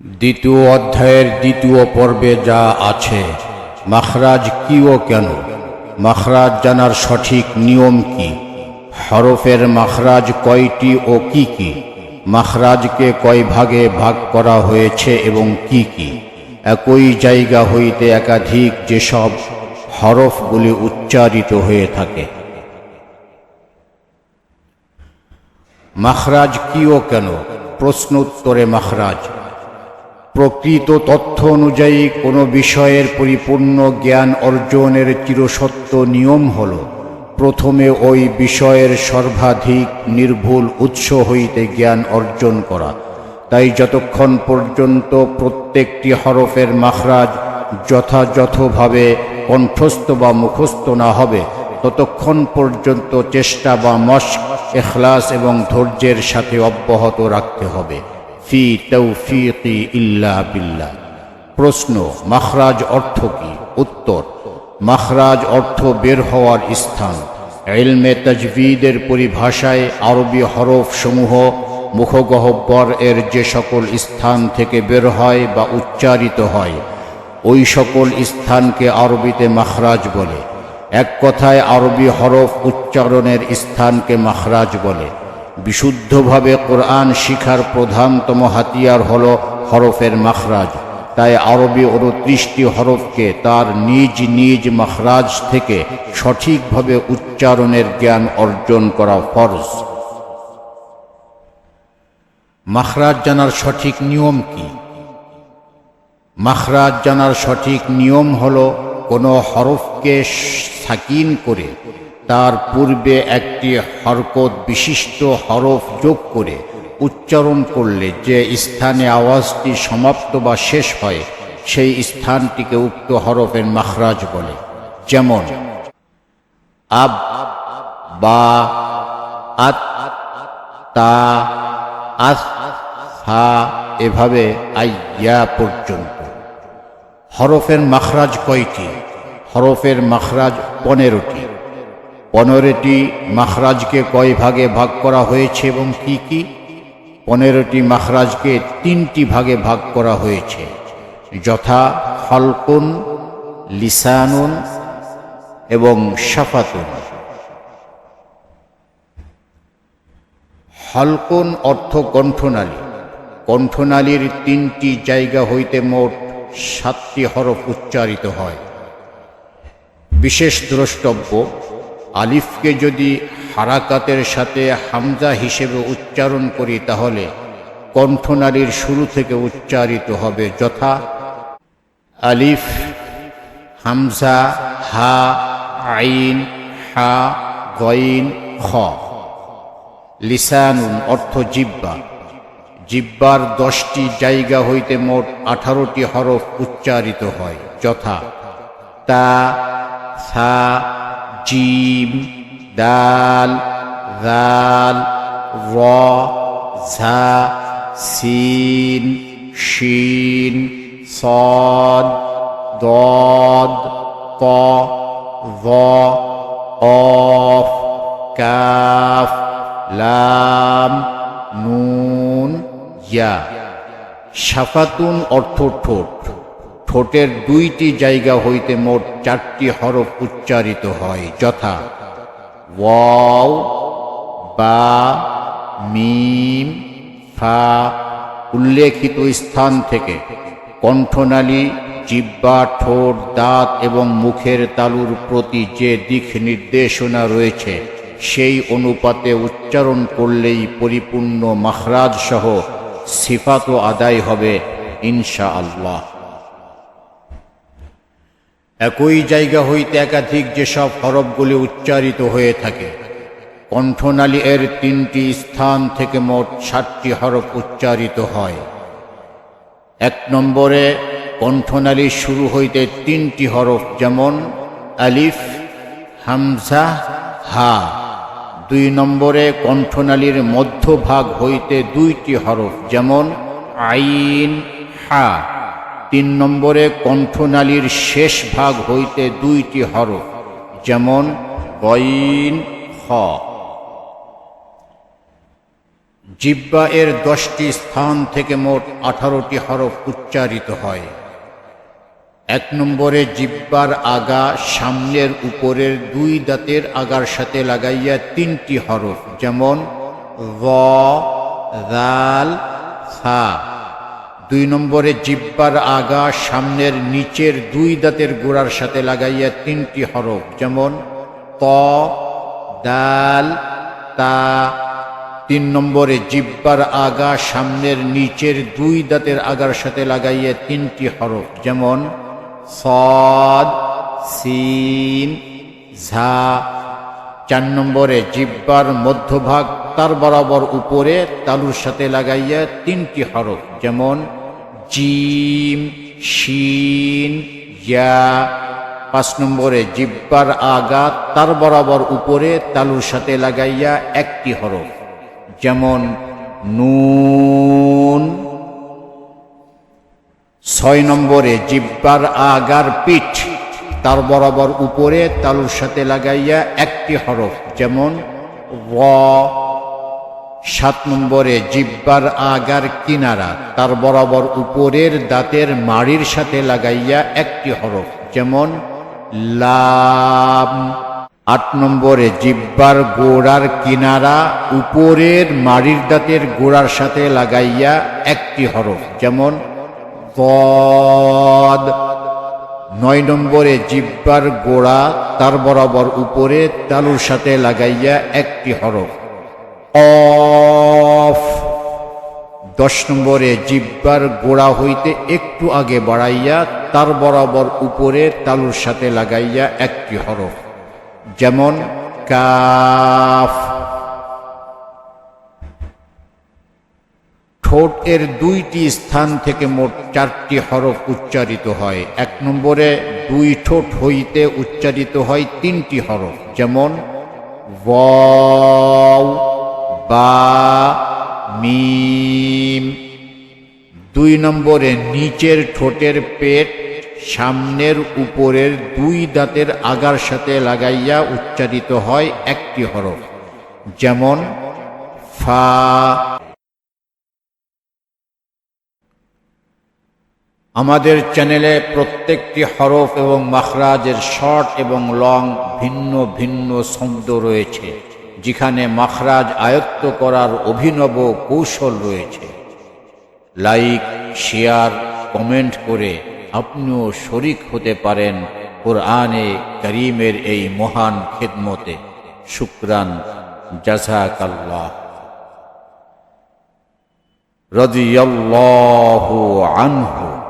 দ্বিতীয় অধ্যায়ের দ্বিতীয় পর্বে যা আছে, মাখরাজ কি ও কেন? মাখরাজ জানার সঠিক নিয়ম কি? হরফের মাখরাজ কয়টি ও কি কি? মাখরাজকে কয় ভাগে ভাগ করা হয়েছে এবং কি কি? একই জায়গা হইতে একাধিক যেসব হরফগুলি উচ্চারিত হয়ে থাকে। মাখরাজ কি ও কেন? প্রশ্ন উত্তরে মাখরাজ প্রকৃত তথ্য অনুযায়ী কোনো বিষয়ের পরিপূর্ণ জ্ঞান অর্জনের চিরসত্য নিয়ম হল, প্রথমে ওই বিষয়ের সর্বাধিক নির্ভুল উৎস হইতে জ্ঞান অর্জন করা। তাই যতক্ষণ পর্যন্ত প্রত্যেকটি হরফের মাখরাজ যথাযথভাবে কণ্ঠস্থ বা মুখস্থ না হবে, ততক্ষণ পর্যন্ত চেষ্টা বা মস্ক, এখলাস এবং ধৈর্যের সাথে অব্যাহত রাখতে হবে। ফি তৌফিকি ইল্লা বিল্লাহ। প্রশ্ন, মাখরাজ অর্থ কি? উত্তর, মাখরাজ অর্থ বের হওয়ার স্থান। এলমে তাজভিদের পরিভাষায় আরবি হরফ সমূহ মুখগহব্বর এর যে সকল স্থান থেকে বের হয় বা উচ্চারিত হয়, ওই সকল স্থানকে আরবিতে মাখরাজ বলে। এক কথায় আরবি হরফ উচ্চারণের স্থানকে মাখরাজ বলে। বিশুদ্ধভাবে কোরআন শিখার প্রধানতম হাতিয়ার হল হরফের মাখরাজ। তাই আরবি উনত্রিশটি হরফকে তার নিজ নিজ মাখরাজ থেকে সঠিকভাবে উচ্চারণের জ্ঞান অর্জন করা ফরজ। মাখরাজ জানার সঠিক নিয়ম কি? মাখরাজ জানার সঠিক নিয়ম হল কোনো হরফকে সাকিন করে তার পূর্বে একটি হরকত বিশিষ্ট হরফ যোগ করে উচ্চারণ করলে যে স্থানে আওয়াজটি সমাপ্ত বা শেষ হয়, সেই স্থানটিকে উক্ত হরফের মাখরাজ বলে। যেমন, আব, বা, আত, তা, আস হা এভাবে আইয়া পর্যন্ত। হরফের মাখরাজ কয়টি? হরফের মাখরাজ পনেরোটি। পনেরোটি মাখরাজকে কয় ভাগে ভাগ করা হয়েছে এবং কি কি? পনেরোটি মাখরাজকে তিনটি ভাগে ভাগ করা হয়েছে। যথা হলকুন লিসানুন এবং সাফাতুন হলকুন অর্থ কণ্ঠনালী কণ্ঠনালীর তিনটি জায়গা হইতে মোট সাতটি হরফ উচ্চারিত হয়। বিশেষ দ্রষ্টব্য আলিফকে যদি হারাকাতের সাথে হামজা হিসেবে উচ্চারণ করি তাহলে কণ্ঠনালীর শুরু থেকে উচ্চারিত হবে যথা আলিফ, হামজা, হা, আইন, হা, গইন, খ। লিসানুন, অর্থ জিব্বা। জিব্বার দশটি জায়গা হইতে মোট আঠারোটি হরফ উচ্চারিত হয়, যথা তা, সা জিম, দাল দাল র, ঝা, সিন, শিন সদ দদ ত ভ, অফ, কাফ, লাম, নুন, ইয়া। সাফাতুন অর্থ ঠোঁট। ঠোঁটের দুইটি জায়গা হইতে মোট চারটি হরফ উচ্চারিত হয়, যথা ওয়াও, বা, মিম, ফা উল্লেখিত স্থান থেকে কণ্ঠনালী, জিব্বা, ঠোঁট, দাঁত এবং মুখের তালুর প্রতি যে দিক নির্দেশনা রয়েছে, সেই অনুপাতে উচ্চারণ করলেই পরিপূর্ণ মাখরাজ সহ সিফাত আদায় হবে ইনশা আল্লাহ একই জায়গা হইতে একাধিক যেসব হরফগুলি উচ্চারিত হয়ে থাকে। কণ্ঠনালী এর তিনটি স্থান থেকে মোট ষাটটি হরফ উচ্চারিত হয়। এক নম্বরে কণ্ঠনালী শুরু হইতে তিনটি হরফ যেমন আলিফ, হামজা, হা। দুই নম্বরে কণ্ঠনালীর মধ্যভাগ হইতে দুইটি হরফ যেমন আইন, হা। তিন নম্বরে কণ্ঠনালীর শেষ ভাগ হইতে দুইটি হরফ, যেমন গইন খ। জিব্বা এর দশটি স্থান থেকে মোট আঠারোটি হরফ উচ্চারিত হয়। এক নম্বরে জিব্বার আগা সামনের উপরের দুই দাঁতের আগার সাথে লাগাইয়া তিনটি হরফ, যেমন র দাল, সা। দুই নম্বরে জিব্বার আগা সামনের নিচের দুই দাঁতের গোড়ার সাথে লাগাইয়া তিনটি হরফ, যেমন ত, দাল, তা। তিন নম্বরে জিব্বার আগা সামনের নিচের দুই দাঁতের আগার সাথে লাগাইয়া তিনটি হরফ, যেমন সদ, সিন, ঝা। চার নম্বরে জিব্বার মধ্যভাগ তার বরাবর উপরে তালুর সাথে লাগাইয়া তিনটি হরফ, যেমন জিম, শিন, ইয়া। পাঁচ নম্বরে জিব্বার আগা তার বরাবর উপরে তালুর সাথে লাগাইয়া একটি হরফ। যেমন নুন। ছয় নম্বরে জিব্বার আগার পিঠ, তার বরাবর উপরে তালুর সাথে লাগাইয়া একটি হরফ। যেমন র। সাত নম্বরে জিব্বার আগার কিনারা, তার বরাবর উপরের দাঁতের মাড়ির সাথে লাগাইয়া একটি হরফ, যেমন লাম। আট নম্বরে জিব্বার গোড়ার কিনারা, উপরের মাড়ির দাঁতের গোড়ার সাথে লাগাইয়া একটি হরফ, যেমন গদ নয় নম্বরে জিব্বার গোড়া, তার বরাবর উপরে তালুর সাথে লাগাইয়া একটি হরফ অফ। দশ নম্বরে, জিব্বার গোড়া হইতে একটু আগে বাড়াইয়া, তার বরাবর উপরে তালুর সাথে লাগাইয়া একটি হরফ। যেমন কাফ। ঠোঁট এর দুইটি স্থান থেকে মোট চারটি হরফ উচ্চারিত হয়। এক নম্বরে, দুই ঠোঁট হইতে উচ্চারিত হয় তিনটি হরফ। যেমন ওয়াও। বা মিম। দুই নম্বরে নিচের ঠোঁটের পেট, সামনের উপরের দুই দাঁতের আগার সাথে লাগাইয়া উচ্চারিত হয় একটি হরফ, যেমন ফা। আমাদের চ্যানেলে প্রত্যেকটি হরফ এবং মাখরাজের শর্ট এবং লং ভিন্ন ভিন্ন ছন্দ রয়েছে। যেখানে মাখরাজ আয়ত্ত করার অভিনব কৌশল রয়েছে। লাইক, শেয়ার, কমেন্ট করে আপনিও শরিক হতে পারেন কোরআনে করিমের এই মহান খেদমতে। শুক্রান। জাজাকাল্লাহ রদিয়াল্লাহু আনহু।